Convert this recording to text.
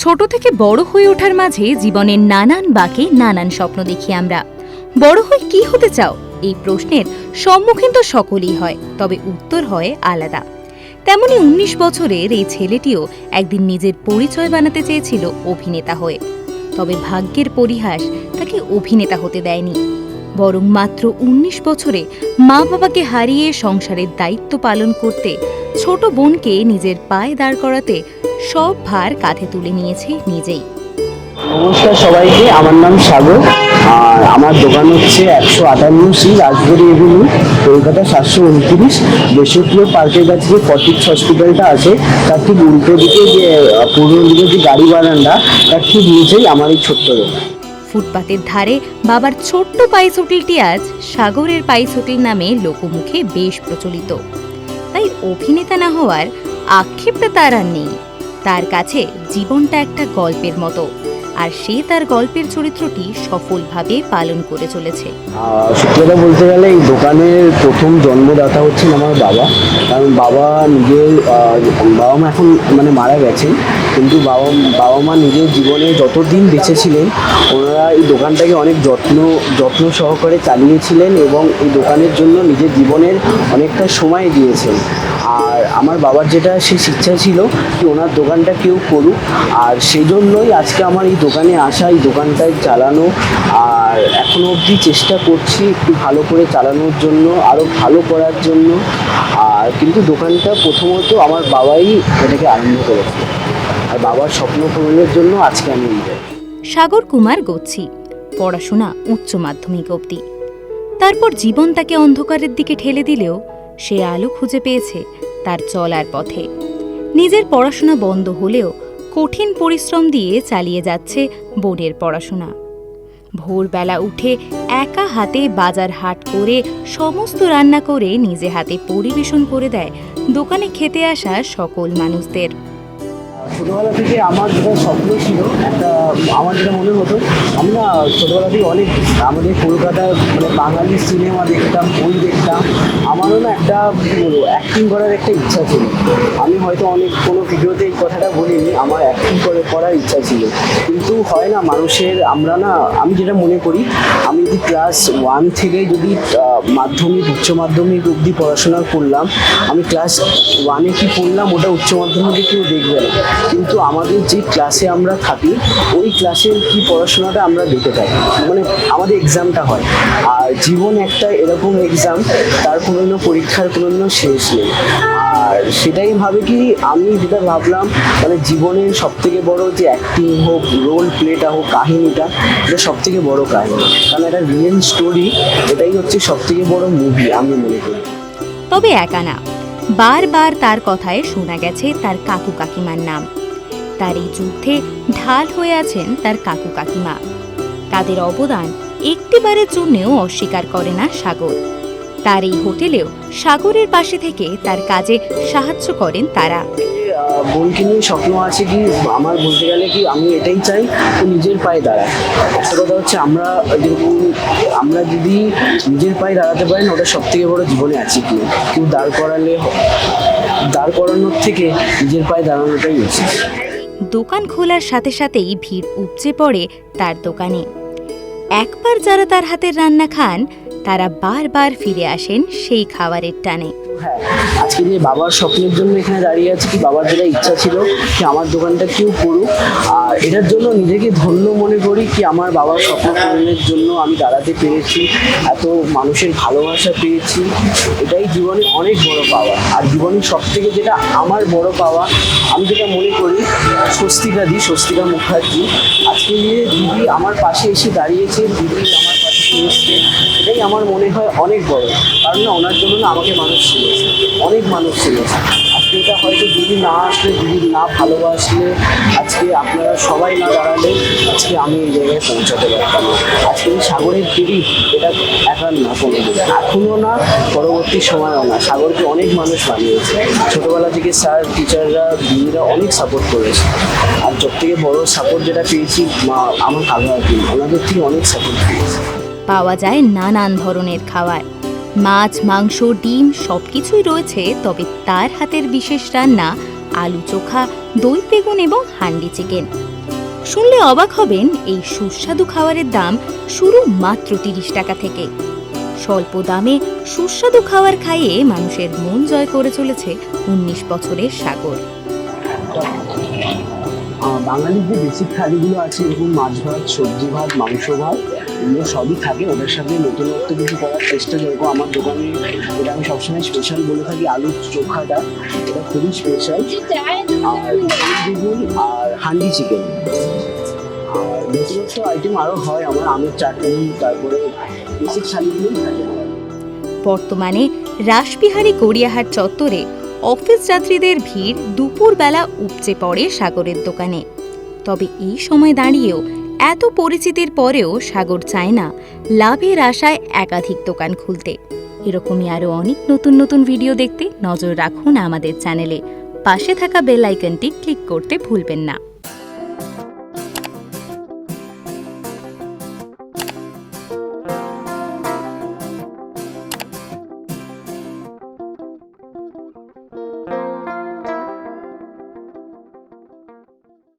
ছোট থেকে বড় হয়ে ওঠার মাঝে জীবনের নানান বাঁকে নানান স্বপ্ন দেখি আমরা। বড় হয়ে কি হতে চাও? এই প্রশ্নের সম্মুখীন তো সকলেই হয়, তবে উত্তর হয় আলাদা। তেমনি উনিশ বছরের এই ছেলেটিও একদিন নিজের পরিচয় বানাতে চেয়েছিল অভিনেতা হয়ে। তবে ভাগ্যের পরিহাস তাকে অভিনেতা হতে দেয়নি। বরং মাত্র উনিশ বছরে মা বাবাকে হারিয়ে সংসারের দায়িত্ব পালন করতে ছোট বোনকে নিজের পায়ে দাঁড় করাতে সব ভার কাঁধে তুলে নিয়েছে নিজেই। নমস্কার সবাইকে আমার নাম সাগর। আর আমার দোকান হচ্ছে একশো আটান্ন সি রাজবাড়ি এভিনিউ কলকাতা সাতশো উনত্রিশ। বেসরকারি পার্কের কাছে যে ফর্টিক্স হসপিটালটা আছে তার ঠিক উল্টো দিকে যে পূর্ব দিকে যে গাড়ি বারান্দা তার ঠিক নিচেই আমার এই ছোট্ট দোকান ফুটপাতের ধারে বাবার ছোট্ট পাইস হোটেলটি আজ সাগরের পাইস হোটেল নামে লোকমুখে বেশ প্রচলিত। তাই অভিনেতা না হওয়ার আক্ষেপটা তার আর নেই। তার কাছে জীবনটা একটা গল্পের মতো। আর সে তার গল্পের চরিত্রটি সফলভাবে পালন করে চলেছে। সত্যি কথা বলতে গেলে এই দোকানের প্রথম জন্মদাতা হচ্ছেন আমার বাবা। কারণ বাবা নিজের বাবা মা এখন মানে মারা গেছেন। কিন্তু বাবা বাবা মা নিজের জীবনে যতদিন বেঁচে ছিলেন, ওনারা এই দোকানটাকে অনেক যত্ন যত্ন সহকারে চালিয়েছিলেন এবং এই দোকানের জন্য নিজের জীবনের অনেকটা সময় দিয়েছেন। আর আমার বাবার যেটা সে ইচ্ছা ছিল কি ওনার দোকানটা কেউ করুক, আর সেই জন্যই আজকে আমার এই দোকানে আসা, এই দোকানটায় চালানো, আর এখনও অবধি চেষ্টা করছি একটু ভালো করে চালানোর জন্য আরও ভালো করার জন্য। আর কিন্তু দোকানটা প্রথমত আমার বাবাই এটাকে আরম্ভ করেছে। আর বাবার স্বপ্ন পূরণের জন্য আজকে আমি এই জায়গায়। সাগর কুমার গোচ্ছি পড়াশোনা উচ্চ মাধ্যমিক অবধি। তারপর জীবন তাকে অন্ধকারের দিকে ঠেলে দিলেও সে আলো খুঁজে পেয়েছে তার চলার পথে। নিজের পড়াশোনা বন্ধ হলেও কঠিন পরিশ্রম দিয়ে চালিয়ে যাচ্ছে বোর্ডের পড়াশোনা। ভোরবেলা উঠে একা হাতে বাজার হাট করে সমস্ত রান্না করে নিজে হাতে পরিবেশন করে দেয় দোকানে খেতে আসা সকল মানুষদের। ছোটোবেলা থেকে আমার যেটা স্বপ্ন ছিল, একটা, আমার যেটা মনে হতো আমি না ছোটোবেলা থেকে অনেক আমাদের কলকাতার মানে বাঙালি সিনেমা দেখতাম, বই দেখতাম। আমারও না একটা, কী বলব অ্যাক্টিং করার একটা ইচ্ছা ছিল। আমি হয়তো অনেক, কোনো ভিডিওতে এই কথাটা বলিনি, আমার অ্যাক্টিং করে, করার ইচ্ছা ছিল। কিন্তু হয় না, মানুষের, আমরা না, আমি যেটা মনে করি, আমি যদি ক্লাস ওয়ান থেকে যদি মাধ্যমিক, উচ্চ মাধ্যমিক অবধি পড়াশোনা করলাম, আমি ক্লাস ওয়ানে কি পড়লাম, ওটা উচ্চ মাধ্যমিকে কেউ দেখবে না। কিন্তু আমাদের যে ক্লাসে আমরা থাকি, ওই ক্লাসের কি পড়াশোনাটা আমরা দেখে থাকি মানে আমাদের এক্সামটা হয়। আর জীবন একটা এরকম এক্সাম তার কোনো পরীক্ষার কোনো শেষ নেই। আর সেটাই ভাবে কি, আমি যেটা ভাবলাম মানে জীবনের সব থেকে বড় যে অ্যাক্টিং হোক রোল প্লেটা হোক, কাহিনীটা, এটা সব থেকে বড় কাহিনী। কারণ এটা রিয়েল স্টোরি এটাই হচ্ছে সব থেকে বড় মুভি আমি মনে করি। তবে একা না। বারবার তার কথায় শোনা গেছে তার কাকু কাকিমার নাম। তার এই যুদ্ধে ঢাল হয়ে আছেন তার কাকু কাকিমা। তাদের অবদান একটিবারের জন্যেও অস্বীকার করে না সাগর। তার এই হোটেলেও সাগরের পাশে থেকে তার কাজে সাহায্য করেন তারা। বোনকে নিয়ে স্বপ্ন আছে কি, আমার বলতে গেলে কি, আমি এটাই চাই ও নিজের পায়ে দাঁড়ায় একটা কথা হচ্ছে, আমরা যেরকম, আমরা যদি নিজের পায়ে দাঁড়াতে পারেন ওটা সব থেকে বড় জীবনে আছে কি? কেউ দাঁড় করালে দাঁড় করানোর থেকে নিজের পায়ে দাঁড়ানোটাই উচিত। দোকান খোলার সাথে সাথেই ভিড় উপচে পড়ে তার দোকানে। একবার যারা তার হাতের রান্না খান, তারা বারবার ফিরে আসেন সেই খাবারের টানে। হ্যাঁ আজকে যে বাবার স্বপ্নের জন্য এখানে দাঁড়িয়ে আছে কি বাবার যেটা ইচ্ছা ছিল কি আমার দোকানটা কেউ করুক। আর এটার জন্য নিজেকে ধন্য মনে করি কি আমার বাবার স্বপ্ন পূরণের জন্য আমি দাঁড়াতে পেরেছি, এত মানুষের ভালোবাসা পেয়েছি। এটাই জীবনে অনেক বড় পাওয়া। আর জীবনের সব থেকে যেটা আমার বড় পাওয়া, আমি যেটা মনে করি স্বস্তিকা দি স্বস্তিকা মুখার্জি। আজকে যে দিদি আমার পাশে এসে দাঁড়িয়েছে, দিদি আমার এটাই আমার মনে হয় অনেক বড়। কারণ না, ওনার জন্য না আমাকে মানুষ চিনেছে। অনেক মানুষ চিনেছে। আজকে এটা হয়তো দিদি না আসলে, দিদি না ভালোবাসলে, আজকে আপনারা সবাই না দাঁড়ালে, আজকে আমি এই জায়গায় পৌঁছাতে পারতাম আজকে এই সাগরের দিদি এটা একার না কোনো এখনও না, পরবর্তী সময়ও না। সাগরকে অনেক মানুষ বানিয়েছে ছোটোবেলা থেকে স্যার, টিচাররা, দিদিরা অনেক সাপোর্ট করেছে। আর সব থেকে বড় সাপোর্ট যেটা পেয়েছি আমার কাকি ওনাদের থেকে অনেক সাপোর্ট পেয়েছি। পাওয়া যায় নানান ধরনের খাওয়ার মাছ, মাংস, ডিম সবকিছুই রয়েছে, তবে তার হাতের বিশেষ রান্না আলু চোখা, দই বেগুন এবং হান্ডি চিকেন। শুনলে অবাক হবেন, এই সুস্বাদু খাবারের দাম শুরু মাত্র তিরিশ টাকা থেকে। স্বল্প দামে সুস্বাদু খাবার খাইয়ে মানুষের মন জয় করে চলেছে উনিশ বছরের সাগর। বাঙালির যে বেসিক থালিগুলো আছে এরকম মাছ ভাত, সবজি ভাত, মাংস ভাত, এগুলো সবই থাকে। ওদের সাথে নতুনত্ব কিছু করার চেষ্টা যেরকম আমার দোকানে এটা আমি সবসময় স্পেশাল বলে থাকি, আলুর চোখাটা। এটা খুবই স্পেশাল আর আর হান্ডি চিকেন। আর আইটেম আরও হয়, আমার তারপরে বর্তমানে রাসবিহারী গড়িয়াহাট চত্বরে অফিস যাত্রীদের ভিড় দুপুরবেলা উপচে পড়ে সাগরের দোকানে। তবে এই সময় দাঁড়িয়েও এত পরিচিতির পরেও সাগর চায় না লাভের আশায় একাধিক দোকান খুলতে। এরকমই আরও অনেক নতুন নতুন ভিডিও দেখতে নজর রাখুন আমাদের চ্যানেলে। পাশে থাকা বেল আইকনটি ক্লিক করতে ভুলবেন না।